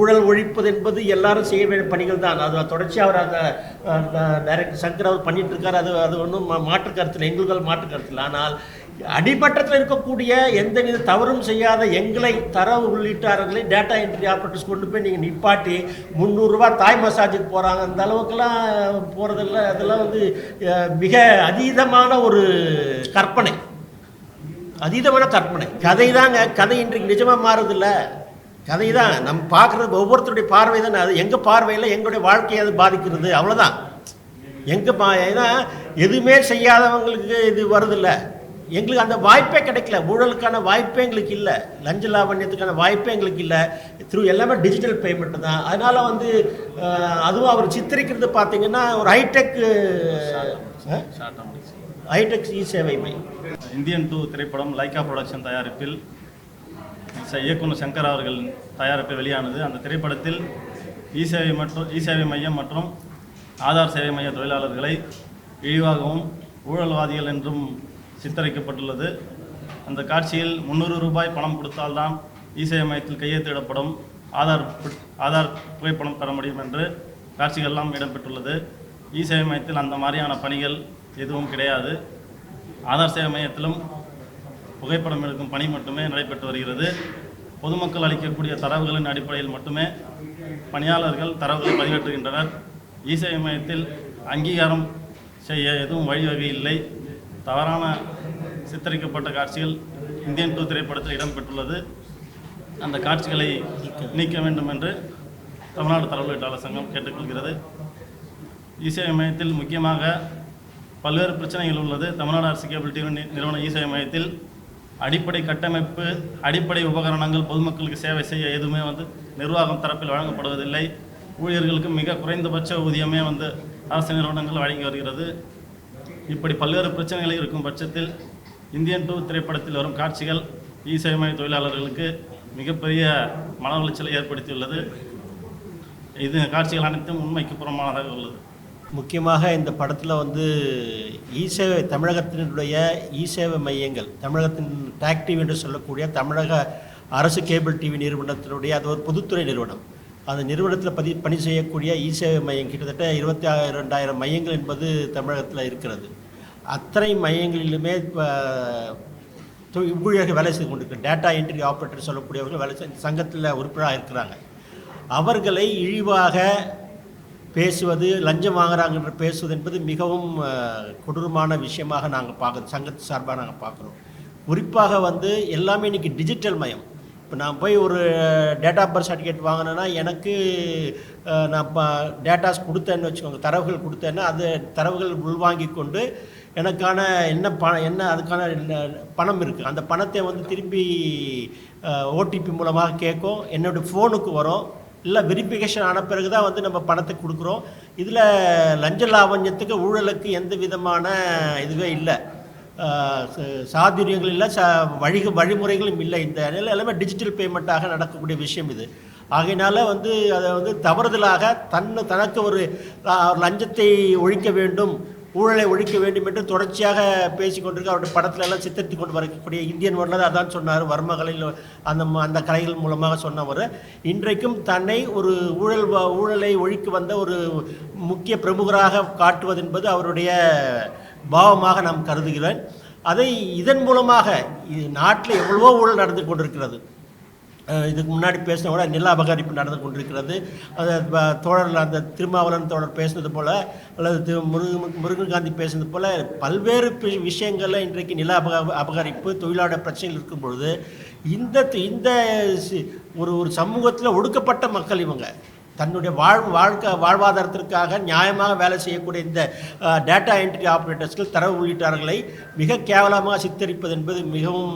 ஊழல் ஒழிப்பது என்பது எல்லாரும் செய்ய வேண்டிய பணிகள் தான் அது தொடர்ச்சியாக அவர் அந்த டைரக்டர் சங்கர் அவர் பண்ணிட்டு இருக்காரு அது அது ஒன்றும் மாற்று கருத்தில் எங்களுக்கு மாற்று கருத்தில். ஆனால் அடிமட்டத்தில் இருக்கக்கூடிய எந்தவித தவறும் செய்யாத எங்களை தரவு உள்ளிட்டார்களை டேட்டா என்ட்ரி ஆப்ரேட்டர்ஸ் கொண்டு போய் நீங்கள் நிப்பாட்டி முந்நூறுரூவா தாய் மசாஜுக்கு போகிறாங்க அந்த அளவுக்குலாம் போகிறதில்ல அதெல்லாம் வந்து மிக அதீதமான ஒரு கற்பனை. அதீதமான கற்பனை. கதை தாங்க கதை இன்றைக்கு நிஜமாக மாறுதில்லை. கதை தான் நம்ம பார்க்குறது ஒவ்வொருத்தருடைய பார்வை தானே. அது எங்கள் பார்வையில் எங்களுடைய வாழ்க்கையை அது பாதிக்கிறது. அவ்வளோதான் எங்கள் பா ஏன்னா எதுவுமே செய்யாதவங்களுக்கு இது வருதில்ல. எங்களுக்கு அந்த வாய்ப்பே கிடைக்கல. ஊழலுக்கான வாய்ப்பே எங்களுக்கு இல்லை. லஞ்ச லாவண்யத்துக்கான வாய்ப்பே எங்களுக்கு இல்லை. த்ரூ எல்லாமே டிஜிட்டல் பேமெண்ட் தான். அதனால் வந்து அதுவும் அவர் சித்தரிக்கிறது பார்த்தீங்கன்னா ஒரு ஹைடெக் ஹைடெக் இ சேவை மையம் இந்தியன் டூ திரைப்படம் லைக்கா புரொடக்ஷன் தயாரிப்பில் இயக்குனர் சங்கர் அவர்கள் தயாரிப்பில் வெளியானது. அந்த திரைப்படத்தில் இ சேவை மற்றும் இ சேவை மையம் மற்றும் ஆதார் சேவை மைய தொழிலாளர்களை இழிவாகவும் ஊழல்வாதிகள் என்றும் சித்தரிக்கப்பட்டுள்ளது. அந்த காட்சியில் முந்நூறு ரூபாய் பணம் கொடுத்தால்தான் இ சேவை மையத்தில் கையெழுத்திடப்படும் ஆதார் ஆதார் புகைப்படம் பெற முடியும் என்று காட்சிகள்லாம் இடம்பெற்றுள்ளது. இ சேவை மையத்தில் அந்த மாதிரியான பணிகள் எதுவும் கிடையாது. ஆதார் சேவை மையத்திலும் புகைப்படம் எடுக்கும் பணி மட்டுமே நடைபெற்று வருகிறது. பொதுமக்கள் அளிக்கக்கூடிய தரவுகளின் அடிப்படையில் மட்டுமே பணியாளர்கள் தரவுகளை பதிவேற்றுகின்றனர். இசை மையத்தில் அங்கீகாரம் செய்ய எதுவும் வழிவகை இல்லை. தவறான சித்தரிக்கப்பட்ட காட்சிகள் இந்தியன் டூ திரைப்படத்தில் இடம்பெற்றுள்ளது. அந்த காட்சிகளை நீக்க வேண்டும் என்று தமிழ்நாடு தரவுகளீட்டாளர் சங்கம் கேட்டுக்கொள்கிறது. இசேவை மையத்தில் முக்கியமாக பல்வேறு பிரச்சனைகள் உள்ளது. தமிழ்நாடு அரசு கேபிள் டிவி நிறுவன இசேவை மையத்தில் அடிப்படை கட்டமைப்பு அடிப்படை உபகரணங்கள் பொதுமக்களுக்கு சேவை செய்ய எதுவுமே வந்து நிர்வாகம் தரப்பில் வழங்கப்படுவதில்லை. ஊழியர்களுக்கு மிக குறைந்தபட்ச ஊதியமே வந்து அரசு நிறுவனங்கள் வழங்கி வருகிறது. இப்படி பல்வேறு பிரச்சனைகள் இருக்கும் பட்சத்தில் இந்தியன் டூ திரைப்படத்தில் வரும் காட்சிகள் இ சேவை தொழிலாளர்களுக்கு மிகப்பெரிய மன உளைச்சலை ஏற்படுத்தியுள்ளது. இது காட்சிகள் அனைத்தும் உண்மைக்கு புறமானதாக உள்ளது. முக்கியமாக இந்த படத்தில் வந்து இசேவை தமிழகத்தினுடைய இசேவை மையங்கள் தமிழகத்தின் டாக்டிவ் என்று சொல்லக்கூடிய தமிழக அரசு கேபிள் டிவி நிறுவனத்தினுடைய அது ஒரு பொதுத்துறை நிறுவனம். அந்த நிறுவனத்தில் பதி பணி செய்யக்கூடிய இசேவை மையம் கிட்டத்தட்ட இருபத்தி ரெண்டாயிரம் மையங்கள் என்பது தமிழகத்தில் இருக்கிறது. அத்தனை மையங்களிலுமே இப்போ ஊழியர்கள் வேலை செய்து கொண்டிருக்க டேட்டா என்ட்ரி ஆப்ரேட்டர் சொல்லக்கூடியவர்கள் வேலை சங்கத்தில் உறுப்பினராக இருக்கிறாங்க. அவர்களை இழிவாக பேசுவது லஞ்சம் வாங்குறாங்கன்ற பேசுவது என்பது மிகவும் கொடூரமான விஷயமாக நாங்கள் பார்க்குறோம். சங்கத்து சார்பாக நாங்கள் பார்க்குறோம். குறிப்பாக வந்து எல்லாமே இன்றைக்கி டிஜிட்டல் மயம். இப்போ நான் போய் ஒரு டேட்டா பர்த் சர்டிஃபிகேட் வாங்கினேன்னா எனக்கு நான் இப்போ டேட்டாஸ் கொடுத்தேன்னு வச்சுக்கோங்க தரவுகள் கொடுத்தேன்னா அது தரவுகள் உள்வாங்கி கொண்டு எனக்கான என்ன ப என்ன அதுக்கான பணம் இருக்குது அந்த பணத்தை வந்து திரும்பி ஓடிபி மூலமாக கேட்கும். என்னோடய ஃபோனுக்கு வரும். இல்லை வெரிஃபிகேஷன் ஆன பிறகு தான் வந்து நம்ம பணத்தை கொடுக்குறோம். இதில் லஞ்ச லாவண்யத்துக்கு ஊழலுக்கு எந்த விதமான இதுவே இல்லை. ச- சாதுரியங்கள் இல்லை ச வழி வழிமுறைகளும் இல்லை இந்த நிலையில். எல்லாமே டிஜிட்டல் பேமெண்ட்டாக நடக்கக்கூடிய விஷயம் இது. ஆகையினால வந்து அதை வந்து தவறுதலாக தன்னு தனக்கு ஒரு லஞ்சத்தை ஒழிக்க வேண்டும். ஊழலை ஒழிக்க வேண்டும் என்று தொடர்ச்சியாக பேசிக்கொண்டிருக்க அவருடைய படத்துல எல்லாம் சித்தரித்து கொண்டு வரக்கூடிய இந்தியன் வரலாறு அதான் சொன்னார். வர்மகளில் அந்த அந்த கலைகள் மூலமாக சொன்னவர். இன்றைக்கும் தன்னை ஒரு ஊழல் ஊழலை ஒழிக்க வந்த ஒரு முக்கிய பிரமுகராக காட்டுவது என்பது அவருடைய பாவமாக நாம் கருதுகிறேன் அதை இதன் மூலமாக நாட்டில் எவ்வளவோ ஊழல் நடந்து கொண்டிருக்கிறது. இதுக்கு முன்னாடி பேசின கூட நில அபகரிப்பு நடந்து கொண்டிருக்கிறது. அது தோழர் அந்த திருமாவளவன் தோழர் பேசினது போல் அல்லது திரு முருகன் முருகன் காந்தி பேசினது போல் பல்வேறு விஷயங்களில் இன்றைக்கு நில அபக அபகரிப்பு தொழிலாளர் பிரச்சனைகள் இருக்கும் பொழுது இந்த இந்த ஒரு ஒரு சமூகத்தில் ஒடுக்கப்பட்ட மக்கள் இவங்க. தன்னுடைய வாழ் வாழ்க்கை வாழ்வாதாரத்திற்காக நியாயமாக வேலை செய்யக்கூடிய இந்த டேட்டா என்ட்ரி ஆப்ரேட்டர்ஸ்கள் தரவு உள்ளிட்டார்களை மிக கேவலமாக சித்தரிப்பது என்பது மிகவும்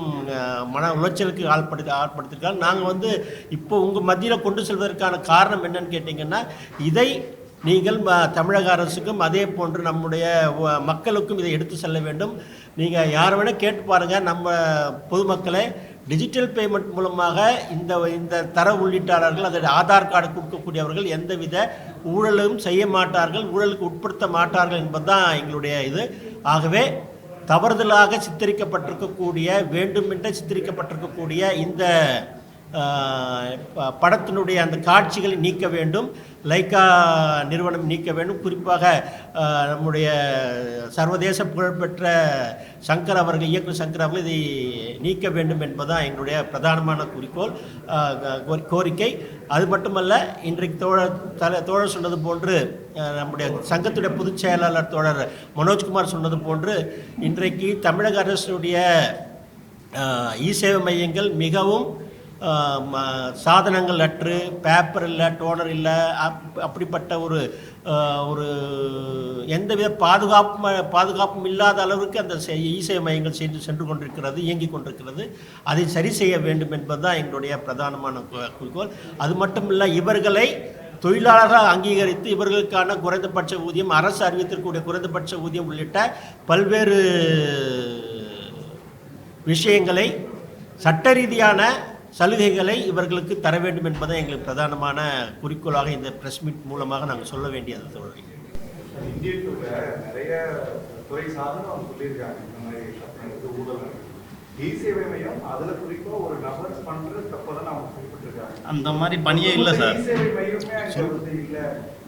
மன உளைச்சலுக்கு ஆள்படுத்தி ஆட்படுத்திருக்காங்க நாங்கள் வந்து இப்போ உங்கள் மத்தியில் கொண்டு செல்வதற்கான காரணம் என்னன்னு கேட்டிங்கன்னா இதை நீங்கள் தமிழக அரசுக்கும் அதே போன்று நம்முடைய மக்களுக்கும் இதை எடுத்து செல்ல வேண்டும். நீங்கள் யார் வேணால் கேட்டு பாருங்கள் நம்ம பொதுமக்களை டிஜிட்டல் பேமெண்ட் மூலமாக இந்த இந்த தர உள்ளீட்டாளர்கள் அதை ஆதார் கார்டு கொடுக்கக்கூடியவர்கள் எந்தவித ஊழலும் செய்ய மாட்டார்கள் ஊழலுக்கு உட்படுத்த மாட்டார்கள் என்பதுதான் எங்களுடைய இது. ஆகவே தவறுதலாக சித்தரிக்கப்பட்டிருக்கக்கூடிய வேண்டுமென்றே சித்தரிக்கப்பட்டிருக்கக்கூடிய இந்த ப- படத்தினுடைய அந்த காட்சிகளை நீக்க வேண்டும் லைக்கா நிறுவனம் நீக்க வேண்டும். குறிப்பாக நம்முடைய சர்வதேச புகழ்பெற்ற சங்கர் அவர்கள் இயக்குநர் சங்கர் அவர்கள் இதை நீக்க வேண்டும் என்பதுதான் எங்களுடைய பிரதானமான குறிக்கோள் கோரிக்கை. அது மட்டுமல்ல இன்றைக்கு தோழர் தல தோழர் சொன்னது போன்று நம்முடைய சங்கத்துடைய பொதுச் செயலாளர் தோழர் மனோஜ்குமார் சொன்னது போன்று இன்றைக்கு தமிழக அரசுடைய இ சேவை மையங்கள் மிகவும் சாதனங்கள் அற்று பேப்பர் இல்லை டோனர் இல்லை அப் அப்படிப்பட்ட ஒரு ஒரு எந்தவித பாதுகாப்பு பாதுகாப்பும் இல்லாத அளவுக்கு அந்த செ- மையங்கள் சென்று சென்று கொண்டிருக்கிறது இயங்கிக் கொண்டிருக்கிறது. அதை சரி செய்ய வேண்டும் என்பதுதான் எங்களுடைய பிரதானமான குறிக்கோள். அது மட்டும் இல்லை இவர்களை தொழிலாளர்கள் அங்கீகரித்து இவர்களுக்கான குறைந்தபட்ச ஊதியம் அரசு அறிவித்திருக்கக்கூடிய குறைந்தபட்ச ஊதியம் உள்ளிட்ட பல்வேறு விஷயங்களை சட்ட ரீதியான சலுகைகளை இவர்களுக்கு தர வேண்டும் என்பதை எங்களுக்கு பிரதானமான குறிக்கோளாக இந்த பிரஸ் மீட் மூலமாக நாங்கள் சொல்ல வேண்டியது டூல நிறைய துறை சார்ந்து அவங்க சொல்லியிருக்காங்க இந்த மாதிரி ஊழல் மையம் அதுல குறிப்பா ஒரு நபர் பண்ற தப்பதான் அவங்க குறிப்பிட்டிருக்காங்க அந்த மாதிரி பணியே இல்லை சார். இ சேவை மையமே வந்து இல்ல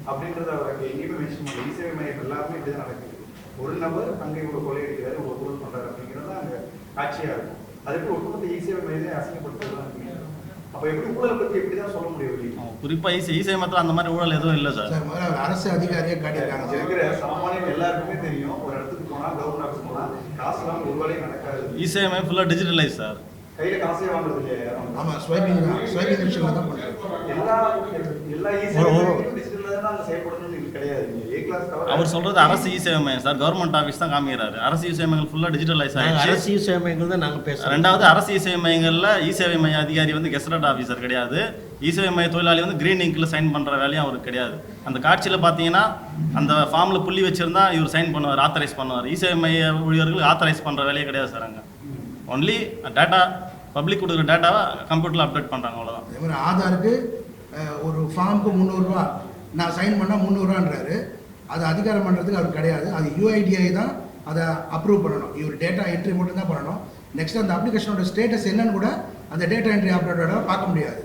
அப்படின்றத அவர் அங்க எங்கேயுமே மென்ஷன் பண்ணல இ சேவை மையம் எல்லாமே இப்படிதான் நடக்குது ஒரு நபர் அங்க இவ்வளவு கொள்ளையடிக்கிறாரு இவ்வளவு ஊழல் பண்றாரு அப்படிங்கிறது அங்க காட்சியா இருக்கும். அது எப்படி ஒட்டுமொத்த மையத்தை அசிங்கப்படுத்துறதுதான் அப்ப எப்படி ஊழலை பத்தி எப்படிதான் சொல்ல முடியும்? குறிப்பாக இசை இசை மத்தியில் அந்த மாதிரி ஊழல் எதுவும் இல்லை சார். சார் முதல்ல அரசு அதிகாரியே காட்டியிருக்காங்க. இருக்கிற சாமானியம் எல்லாருக்குமே தெரியும். ஒரு இடத்துக்கு போனா கவர்மெண்ட் ஆஃபீஸ் போனா காசு இல்லாம ஒரு வேலையும் நடக்காது. இசையமே ஃபுல்லாக டிஜிட்டலைஸ் சார். கையில காசே வாங்குறது இல்லையா யாரும்? ஆமா ஸ்வைப்பிங் தான். ஸ்வைப்பிங் தான் பண்ணுறோம் எல்லா எல்லா தான் அவர் சொல்றது அரசு இ சேவை மையம் சார் கவர்மெண்ட் ஆஃபீஸ் தான் காமிக்கிறாரு. அரசு இ சேவை மையங்கள் ஃபுல்லாக டிஜிட்டலைஸ் ஆயிடுச்சு. அரசு இ சேவை மையங்கள் தான் நாங்கள் பேசுகிறோம் ரெண்டாவது அரசு இ சேவை மையங்களில் இ சேவை மைய அதிகாரி வந்து கெசரட் ஆஃபீஸர் கிடையாது. இ சேவை மைய தொழிலாளி வந்து கிரீன் இங்கில் சைன் பண்ணுற வேலையும் அவருக்கு கிடையாது. அந்த காட்சியில் பார்த்தீங்கன்னா அந்த ஃபார்மில் புள்ளி வச்சிருந்தா இவர் சைன் பண்ணுவார் ஆத்தரைஸ் பண்ணுவார். இ சேவை மைய ஊழியர்கள் ஆத்தரைஸ் பண்ணுற வேலையே கிடையாது சார் அங்கே. ஒன்லி டேட்டா பப்ளிக் கொடுக்குற டேட்டாவை கம்ப்யூட்டரில் அப்டேட் பண்ணுறாங்க அவ்வளோதான் அதே மாதிரி ஆதாருக்கு ஒரு ஃபார்முக்கு முந்நூறுரூவா நான் சைன் பண்ணால் முந்நூறுவான்றாரு. அது அதிகாரம் பண்ணுறதுக்கு அவர் கிடையாது. அது யூஐடிஐ தான் அதை அப்ரூவ் பண்ணணும். இவர் டேட்டா என்ட்ரி மட்டும் தான் பண்ணணும். நெக்ஸ்ட் அந்த அப்ளிகேஷனோட ஸ்டேட்டஸ் என்னன்னு கூட அந்த டேட்டா என்ட்ரி ஆப்ரேட்டரோட பார்க்க முடியாது.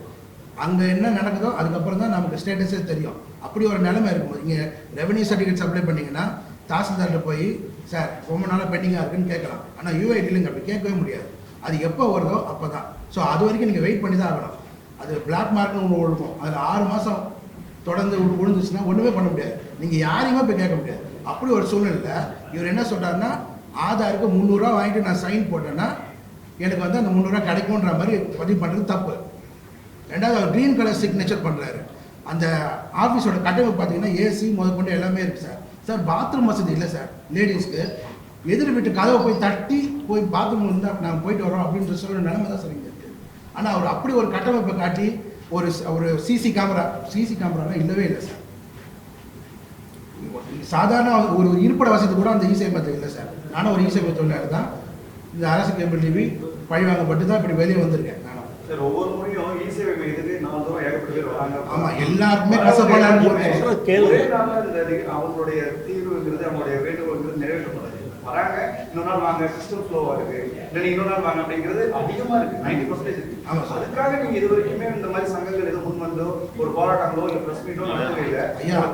அங்கே என்ன நடக்குதோ அதுக்கப்புறம் தான் நமக்கு ஸ்டேட்டஸே தெரியும். அப்படி ஒரு நிலைமை இருக்கும்போது இங்கே ரெவன்யூ சர்டிஃபிகேட் அப்ளை பண்ணீங்கன்னா தாசில்தார்கிட்ட போய் சார் ரொம்ப நாளாக பெண்டிங்காக இருக்குன்னு கேட்கலாம். ஆனால் யூஐடியில் அப்படி கேட்கவே முடியாது. அது எப்போ வருதோ அப்போ தான் ஸோ அது வரைக்கும் நீங்கள் வெயிட் பண்ணி தான் ஆகணும். அது பிளாக் மார்க்னு ஒன்று ஒழுகும் அதில் ஆறு மாதம் தொடர்ந்து விழு- விழுந்துச்சுன்னா ஒன்றுமே பண்ண முடியாது. நீங்கள் யாரையுமே போய் கேட்க முடியாது. அப்படி ஒரு சூழ்நிலை இவர் என்ன சொல்கிறாருன்னா ஆதாருக்கு முந்நூறுரூவா வாங்கிட்டு நான் சைன் போட்டேன்னா எனக்கு வந்து அந்த முந்நூறுரூவா கிடைக்கும்ன்ற மாதிரி பதிவு பண்ணுறது தப்பு. ரெண்டாவது அவர் க்ரீன் கலர் சிக்னேச்சர் பண்ணுறாரு அந்த ஆஃபீஸோட கட்டமைப்பு பார்த்தீங்கன்னா ஏசி முதற்கொண்டு எல்லாமே இருக்குது சார் சார் பாத்ரூம் வசதி இல்லை சார் லேடிஸ்க்கு எதிர் வீட்டு கதவை போய் தட்டி போய் பாத்ரூம் இருந்தால் நாங்கள் போயிட்டு வரோம் அப்படின்ற சொல்கிற நிலைமை தான் சரிங்க இருக்குது ஆனால் அவர் அப்படி ஒரு கட்டமைப்பை காட்டி ஒரு ஒரு சிசி கேமரா சிசி கேமராலாம் இல்லவே இல்லை சார் சாதாரண ஒரு இருப்பிட வசதி கூட அந்த இசை மையத்தில் இல்லை சார் நானும் ஒரு இசை தொழிலாளர் தான். இந்த அரசு கேபிள் டிவி பழிவாங்கப்பட்டு தான் இப்படி வெளியே வந்திருக்கேன். நானும். சார் ஒவ்வொரு முறையும் இ சேவை மையத்துக்கு நாலு தூரம் ஏகப்பட்ட பேர் வராங்க. ஆமா, எல்லாருக்குமே கசப்பான அவங்களுடைய தீர்வுங்கிறது அவங்களுடைய வேண்டுகோள்ங்கிறது நிறைவேற்றப்படாது. வராங்க இன்னொரு நாள் வாங்க சிஸ்டம் ஃப்ளோவா இருக்கு இல்லை இன்னொரு நாள் வாங்க அப்படிங்கிறது அதிகமா இருக்கு. நைன்டி பர்சன்டேஜ் இருக்கு. அதுக்காக நீங்க இது வரைக்குமே இந்த மாதிரி சங்கங்கள் எதுவும் முன் வந்தோ ஒரு போராட்டங்களோ இல்ல பிரஸ் மீட்டோ நடத்தவே இல்லை.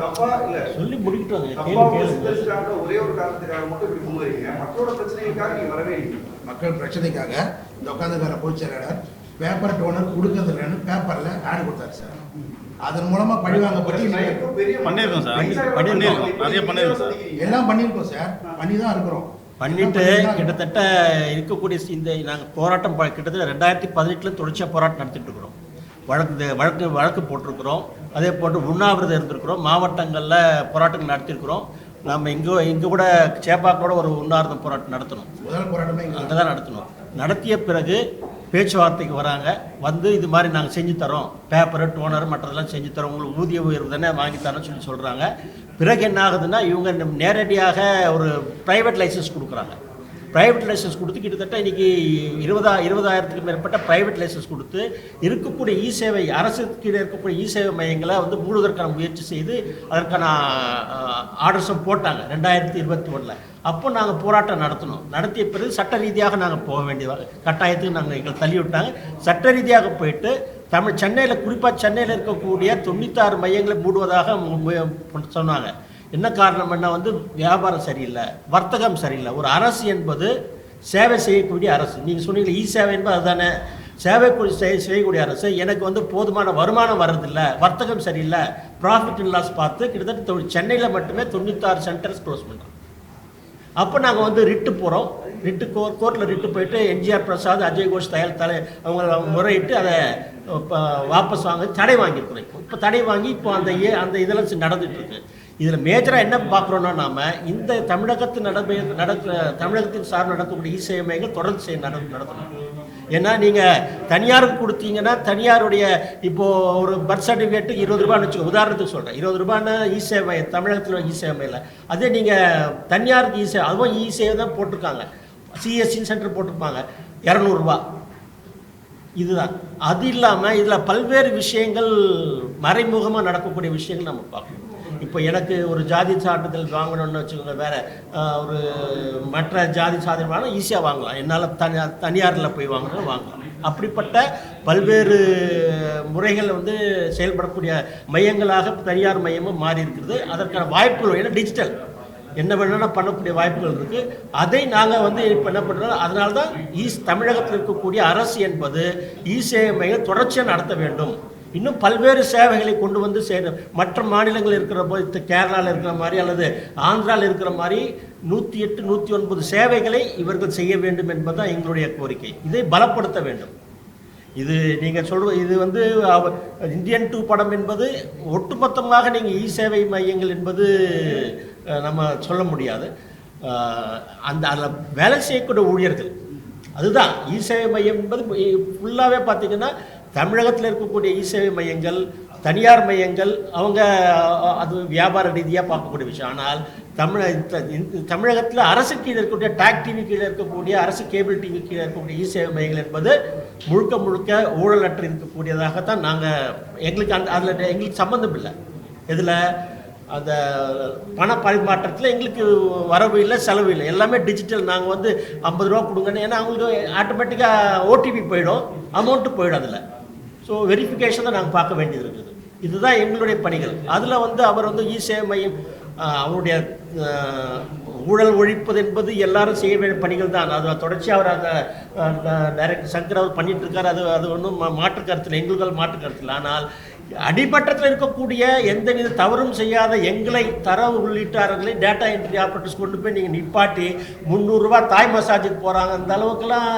தப்பா இல்ல. சொல்லி தப்பா கேள்வி ஒரு சித்தரிச்சுட்டாங்க ஒரே ஒரு காரணத்துக்காக மட்டும் இப்படி முன்வரீங்க மற்றோட பிரச்சனைகளுக்காக நீங்க வரவே இல்லை. மக்கள் பிரச்சனைக்காக இந்த உட்காந்துக்கார பொதுச் செயலாளர் பேப்பர் டோனர் கொடுக்கறது இல்லைன்னு பேப்பர்ல ஆட் கொடுத்தாரு சார். அதன் மூலமா பழிவாங்கப்பட்டு இன்னைக்கு பெரிய பண்ணியிருக்கோம் சார். பண்ணியிருக்கோம். நிறைய பண்ணியிருக்கோம் சார். எல்லாம் பண்ணியிருக்கோம் சார். பண்ணி தான் இருக்கிறோம். பண்ணிட்டு கிட்டத்தட்ட இருக்கக்கூடிய இந்த நாங்கள் போராட்டம் கிட்டத்தட்ட ரெண்டாயிரத்தி பதினெட்டில் தொடர்ச்சியாக போராட்டம் நடத்திட்டு இருக்கிறோம். வழக்கு வழக்கு வழக்கு போட்டிருக்கிறோம். அதே போன்று உண்ணாவிரதம் இருந்திருக்கிறோம். மாவட்டங்களில் போராட்டங்கள் நடத்தியிருக்கிறோம் நம்ம இங்கே இங்கே கூட சேப்பாக்கோட ஒரு உண்ணாவிரதம் போராட்டம் நடத்தணும். முதல் போராட்டமே இங்க அங்கே தான் நடத்தணும். நடத்திய பிறகு பேச்சுவார்த்தைக்கு வராங்க. வந்து இது மாதிரி நாங்கள் செஞ்சு தரோம். பேப்பரு டோனர் மற்றதெல்லாம் செஞ்சு தரோம். உங்களுக்கு ஊதிய உயர்வு தானே வாங்கி சொல்லி சொல்கிறாங்க பிறகு என்ன ஆகுதுன்னா இவங்க நேரடியாக ஒரு ப்ரைவேட் லைசன்ஸ் கொடுக்குறாங்க. ப்ரைவேட் லைசன்ஸ் கொடுத்து கிட்டத்தட்ட இன்றைக்கி இருபதா இருபதாயிரத்துக்கு மேற்பட்ட ப்ரைவேட் லைசன்ஸ் கொடுத்து இருக்கக்கூடிய இ சேவை அரசு கீழே இருக்கக்கூடிய இ சேவை மையங்களை வந்து மூடுவதற்கான முயற்சி செய்து அதற்கான ஆர்டர்ஸும் போட்டாங்க ரெண்டாயிரத்தி இருபத்தி ஒன்றில் அப்போ நாங்கள் போராட்டம் நடத்தினோம். நடத்திய பிறகு சட்ட ரீதியாக நாங்கள் போக வேண்டிய கட்டாயத்துக்கு நாங்கள் எங்களை தள்ளி விட்டாங்க சட்ட ரீதியாக போயிட்டு தமிழ் சென்னையில் குறிப்பாக சென்னையில் இருக்கக்கூடிய தொண்ணூத்தாறு மையங்களை மூடுவதாக சொன்னாங்க. என்ன காரணம் என்ன வந்து வியாபாரம் சரியில்லை வர்த்தகம் சரியில்லை. ஒரு அரசு என்பது சேவை செய்யக்கூடிய அரசு. நீங்கள் சொன்னீங்க இ சேவை என்பது அதுதானே. சேவை செய்- செய்யக்கூடிய அரசு. எனக்கு வந்து போதுமான வருமானம் வர்றதில்லை வர்த்தகம் சரியில்லை. ப்ராஃபிட் அண்ட் லாஸ் பார்த்து கிட்டத்தட்ட தொ- சென்னையில் மட்டுமே தொண்ணூத்தாறு சென்டர்ஸ் க்ளோஸ் பண்ணுறோம் அப்போ நாங்கள் வந்து ரிட்டு போகிறோம் ரிட்டு கோ கோர்ட்டில் ரிட்டு போயிட்டு எம்ஜிஆர் பிரசாத் அஜய் கோஷ் தயார் தலை அவங்க முறையிட்டு அதை வாபஸ் வாங்க தடை வாங்கியிருக்கிறோம். இப்போ தடை வாங்கி இப்போ அந்த ஏ அந்த இதெல்லாம் நடந்துட்டு இருக்கு. இதில் மேஜராக என்ன பார்க்குறோன்னா நாம் இந்த தமிழகத்து நடமை நடக்கிற தமிழகத்தின் சார் நடக்கக்கூடிய இசை மையங்கள் தொடர்ந்து செய்ய நட நடத்தணும். ஏன்னா நீங்கள் தனியாருக்கு கொடுத்தீங்கன்னா தனியாருடைய இப்போது ஒரு பர்த் சர்டிஃபிகேட்டு இருபது ரூபான்னு வச்சுக்கோ உதாரணத்துக்கு சொல்கிறேன் இருபது ரூபான்னு இ சேவை தமிழகத்தில் இ சேவையில் அதே நீங்கள் தனியாருக்கு இ சேவை அதுவும் இ சேவை தான் போட்டிருக்காங்க. சிஎஸ்சி சென்டர் போட்டிருப்பாங்க. இரநூறுபா இதுதான். அது இல்லாமல் இதில் பல்வேறு விஷயங்கள் மறைமுகமாக நடக்கக்கூடிய விஷயங்கள் நம்ம பார்க்கணும். இப்போ எனக்கு ஒரு ஜாதி சான்றிதழ் வாங்கணும்னு வச்சுக்கோங்க வேற ஒரு மற்ற ஜாதி சான்றிதழ் வாங்கினா ஈஸியாக வாங்கலாம். என்னால் தனியார் தனியாரில் போய் வாங்கணும் வாங்கலாம். அப்படிப்பட்ட பல்வேறு முறைகள் வந்து செயல்படக்கூடிய மையங்களாக தனியார் மையமும் மாறி இருக்குது அதற்கான வாய்ப்புகள் ஏன்னா டிஜிட்டல் என்ன வேணாலும் பண்ணக்கூடிய வாய்ப்புகள் இருக்குது அதை நாங்கள் வந்து இப்போ என்ன பண்ணுறோம் அதனால தான் ஈஸ் தமிழகத்தில் இருக்கக்கூடிய அரசு என்பது இ சேவை மையம் தொடர்ச்சியாக நடத்த வேண்டும். இன்னும் பல்வேறு சேவைகளை கொண்டு வந்து செய்யணும் மற்ற மாநிலங்கள் இருக்கிற போது கேரளாவில் இருக்கிற மாதிரி அல்லது ஆந்திராவில் இருக்கிற மாதிரி நூற்றி எட்டு நூற்றி ஒன்பது சேவைகளை இவர்கள் செய்ய வேண்டும் என்பதுதான் எங்களுடைய கோரிக்கை. இதை பலப்படுத்த வேண்டும். இது நீங்கள் சொல்ற இது வந்து அவ- இந்தியன் டூ படம் என்பது ஒட்டுமொத்தமாக நீங்கள் இ சேவை மையங்கள் என்பது நம்ம சொல்ல முடியாது. அந்த அதில் வேலை செய்யக்கூடிய ஊழியர்கள். அதுதான் இ சேவை மையம் என்பது ஃபுல்லாகவே பார்த்தீங்கன்னா தமிழகத்தில் இருக்கக்கூடிய இசேவை மையங்கள் தனியார் மையங்கள் அவங்க அது வியாபார ரீதியாக பார்க்கக்கூடிய விஷயம். ஆனால் தமிழ இந்த- தமிழகத்தில் அரசு கீழே இருக்கக்கூடிய டாக் டிவி கீழே இருக்கக்கூடிய அரசு கேபிள் டிவி கீழே இருக்கக்கூடிய இ சேவை மையங்கள் என்பது முழுக்க முழுக்க ஊழலற்று இருக்கக்கூடியதாகத்தான் நாங்கள் எங்களுக்கு அந்த அதில் எங்களுக்கு சம்மந்தம் இல்லை. இதில் அந்த பண பரிமாற்றத்தில் எங்களுக்கு வரவு இல்லை செலவு இல்லை. எல்லாமே டிஜிட்டல் நாங்கள் வந்து ஐம்பது ரூபா கொடுங்கன்னு ஏன்னா அவங்களுக்கு ஆட்டோமேட்டிக்காக ஓடிபி போயிடும் அமௌண்ட்டு போயிடும் அதில். ஸோ வெரிஃபிகேஷனை நாங்கள் பார்க்க வேண்டியது இருக்குது. இதுதான் எங்களுடைய பணிகள். அதில் வந்து அவர் வந்து இ சேவை மையம் அவருடைய ஊழல் ஒழிப்பது என்பது எல்லாரும் செய்ய வேண்டிய பணிகள் தான். அது தொடர்ச்சியாக அவர் அந்த டைரக்டர் சங்கர் அவர் பண்ணிட்டு இருக்காரு. அது அது ஒன்றும் மாற்று கருத்தில் எங்களுக்கு மாற்று கருத்தில் ஆனால் அடிமட்டத்தில் இருக்கக்கூடிய எந்தவித தவறும் செய்யாத எங்களை தரவு உள்ளிட்டார்களை டேட்டா என்ட்ரி ஆப்ரேட்டர்ஸ் கொண்டு போய் நீங்கள் நிப்பாட்டி முந்நூறுரூவா தாய் மசாஜுக்கு போகிறாங்க அந்த அளவுக்குலாம்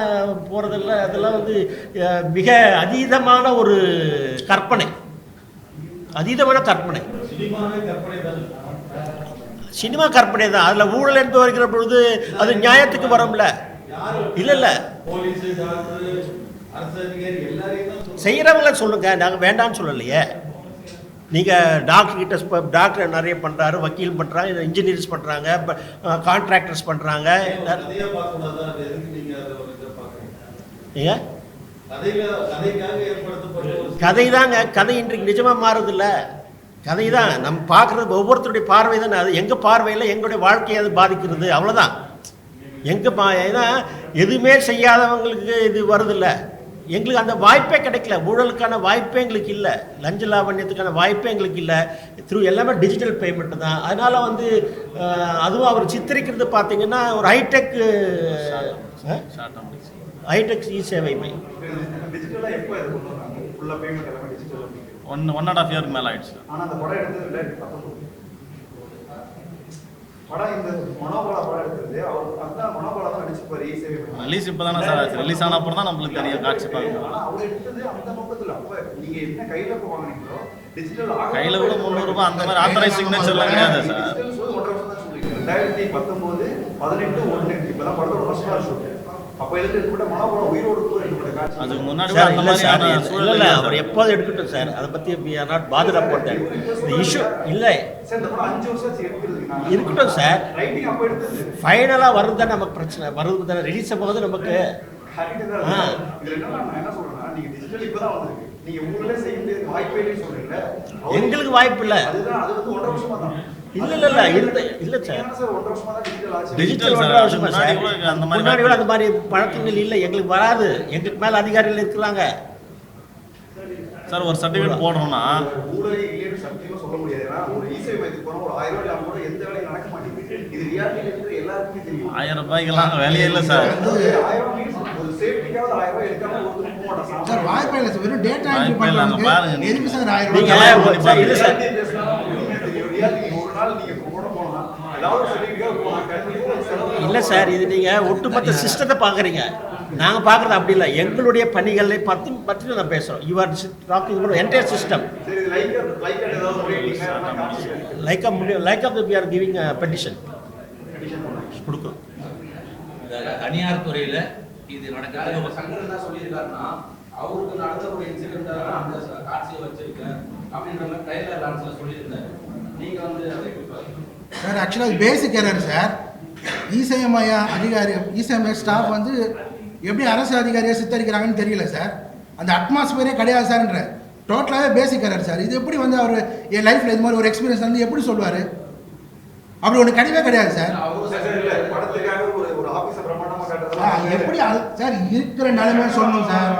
போகிறதில்ல அதெல்லாம் வந்து மிக அதீதமான ஒரு கற்பனை. அதீதமான கற்பனை. சினிமா கற்பனை தான். அதில் ஊழல் என்று வருகிற பொழுது அது நியாயத்துக்கு வரும்ல? இல்லை இல்லை. செய்கிறவங்கள சொல்லுங்க. நாங்கள் வேண்டாம்னு சொல்லலையே. நீங்கள் டாக்டர் கிட்ட டாக்டர் நிறைய பண்ணுறாரு வக்கீல் பண்ணுறாங்க இன்ஜினியர்ஸ் பண்ணுறாங்க கான்ட்ராக்டர்ஸ் பண்ணுறாங்க ஏன் ஏங்க? கதை தாங்க கதை இன்றைக்கு நிஜமாக மாறுதில்ல. கதை தான் நம்ம பார்க்குறது ஒவ்வொருத்தருடைய பார்வை தானே. அது எங்கள் பார்வையில் எங்களுடைய வாழ்க்கையை அது பாதிக்கிறது. அவ்வளோதான் எங்கள் பா ஏன்னா எதுவுமே செய்யாதவங்களுக்கு இது வருதில்லை. எங்களுக்கு அந்த வாய்ப்பே கிடைக்கல. ஊழலுக்கான வாய்ப்பே எங்களுக்கு இல்லை. லஞ்ச லாவண்யத்துக்கான வாய்ப்பே எங்களுக்கு இல்லை. த்ரூ எல்லாமே டிஜிட்டல் பேமெண்ட் தான். அதனால் வந்து அதுவும் அவர் சித்தரிக்கிறது பார்த்தீங்கன்னா ஒரு ஹைடெக் ஹைடெக் இ சேவை அப்படிங்கிறது. ஒன் ஒன் அண்ட் ஆஃப் இயருக்கு மேலே ஆயிடுச்சு. ஆனால் அந்த படம் இந்த மனோபாலா படம் எடுத்தது. அவர் அதான் மனோபாலா தான் நடிச்சிருப்பாரு இ சேவை மையம். ரிலீஸ் இப்போ தானே சார் ஆச்சு. ரிலீஸ் ஆன அப்புறம் தான் நம்மளுக்கு தெரியும் காட்சி பார்க்கணும் ஆனா அவர் எடுத்தது அந்த நோக்கத்துல அப்ப நீங்க என்ன கையில இப்ப டிஜிட்டல் கையில கூட 300 ரூபாய் அந்த மாதிரி signature எல்லாம் கிடையாது சார். ரெண்டாயிரத்தி பத்தொன்பது பதினெட்டு ஒண்ணு. இப்பதான் படத்தோட ஃபர்ஸ்ட் நாள் ஷூட் அப்ப எதுக்கு ஏற்பட்ட மனோபலம் உயிரோடு கூட ஏற்பட்ட காட்சி? அதுக்கு முன்னாடி அந்த மாதிரியான சூழல் அவர். எப்போது எடுக்கட்டும் சார். அதை பற்றி we are not bother about that இந்த இஷ்யூ இல்லை. இருக்கட்டும் சார். ஃபைனலாக வருது தான் நமக்கு பிரச்சனை. வருது தானே. ரிலீஸ் போது நமக்கு எங்களுக்கு வாய்ப்பு இல்லை. அதுதான் அது வந்து ஒன்றரை வருஷமா தான். இல்ல இல்ல இல்ல. இருந்த இல்ல சார். டிஜிட்டல் ஒன்றரை வருஷமா சார் கூட அந்த மாதிரி முன்னாடி கூட அந்த மாதிரி பழக்கங்கள் இல்லை. எங்களுக்கு வராது. எங்களுக்கு மேல அதிகாரிகள் இருக்கிறாங்க. சார் ஒரு சர்டிஃபிகேட் போடுறோம்னா சத்தியமா சொல்ல முடியாது. ஏன்னா ஒரு இசை மையத்துக்கு போனா ஒரு ஆயிரம் ரூபாய் இல்லாம கூட எந்த வேலையும் நடக்க மாட்டேங்குது. இது ரியாலிட்டி இருக்கிற எல்லாருக்குமே தெரியும். ஆயிரம் ரூபாய்க்கெல்லாம் வேலையே இல்லை சார். ஆயிரம் ரூபாய் ஒரு சேஃப்டிக்காவது ஆயிரம் ரூபாய் எடுக்காம ஒருத்தர் போக மாட்டான். சார் வாய்ப்பே இல்லை சார். வெறும் டேட்டா என்ட்ரி பாருங்க. எதுக்கு சார் ஆயிரம் ரூபாய்? ஒரு நாள் நீங்க போட போனா ஏதாவது இல்ல சார் இது நீங்க ஒட்டுமொத்த சிஸ்டத்தை பாக்குறீங்க நாங்க பாக்குறது அப்படி இல்லை. எங்களுடைய பணிகளை பத்தி பற்றி நான் பேசுறோம். You are talking entire system like வேற காமிச்சு like of of we are giving petition கொடுக்குறோம். தனியார் துறையில இது என்ன சொல்லியிருக்காருன்னா அவருக்கு நடந்த ஒரு இன்சிடென்ட் அந்த காட்சியை வச்சிருக்கேன் அப்படின்ற மாதிரி ட்ரைலர் லான்ச்ல சொல்லியிருந்தாரு. நீங்க வந்து அதை சார் ஆக்சுவலாக பேசிக் எரர் சார். இசையமையா அதிகாரி இசையமைய ஸ்டாஃப் வந்து எப்படி அரசு அதிகாரியை சித்தரிக்கிறாங்கன்னு தெரியல சார். அந்த அட்மாஸ்பியரே கிடையாது சார்ன்ற டோட்டலாகவே பேசிக் எரர் சார். இது எப்படி வந்து அவர் என் லைஃப்பில் இது மாதிரி ஒரு எக்ஸ்பீரியன்ஸ் வந்து எப்படி சொல்லுவார் அப்படி ஒன்று கிடையவே கிடையாது சார். எப்படி சார் இருக்கிற நிலைமை சொல்லணும் சார்.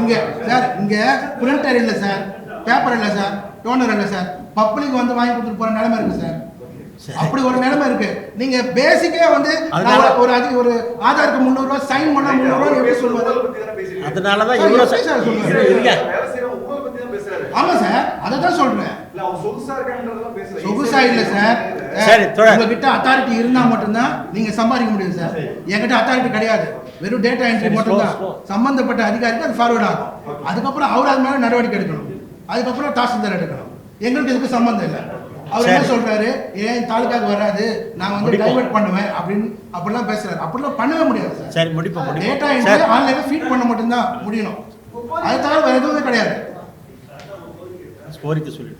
இங்க சார் இங்க பிரிண்டர் இல்லை சார் பேப்பர் இல்லை சார் டோனர் இல்லை சார். பப்ளிக் வந்து வாங்கி கொடுத்துட்டு போற நிலைமை இருக்கு சார் சரி. அப்படி ஒரு நிலைமை இருக்கு. நீங்க பேசிக்கே வந்து ஒரு அதிக ஒரு ஆதாருக்கு முந்நூறு ரூபாய் சைன் பண்ணா முந்நூறு ரூபாய் எப்படி சொல்லுவாரு பத்தி தானே பேசிருக்காரு. அதனால தான் சார், இவ்வளோ எப்படி சார் சொல்லுவாரு? இரு- இருங்க. வேலை செய்யறவங்க உங்களை பத்தி தான் பேசுறாரு. ஆமா சார் அதை தான் சொல்றேன் சொகுசா இல்ல சார். உங்ககிட்ட அத்தாரிட்டி இருந்தா மட்டும்தான் நீங்க சம்பாதிக்க முடியும் சார். என்கிட்ட அத்தாரிட்டி கிடையாது. வெறும் டேட்டா என்ட்ரி மட்டும்தான். சம்பந்தப்பட்ட அதிகாரிக்கு அது ஃபார்வர்ட் ஆகும். அதுக்கப்புறம் அவர் அது மேல நடவடிக்கை எடுக்கணும். அதுக்கப்புறம் தாசில்தார் எடுக்கணும். எங்களுக்கு இதுக்கு சம்பந்தம் இல்லை. அவர் என்ன. சொல்றாரு? ஏன் தாலுக்காக்கு வராது? நான் வந்து. டைவர்ட் பண்ணுவேன். அப்படின்னு அப்படிலாம் பேசுறாரு. அப்படிலாம் பண்ணவே முடியாது சார். சரி முடிப்போம் டேட்டா என்ட்ரி ஆன்லைன்ல ஃபீட் பண்ண மட்டும்தான் முடியணும். அது தவிர வேற எதுவுமே கிடையாது. கோரிக்கை சொல்லிடு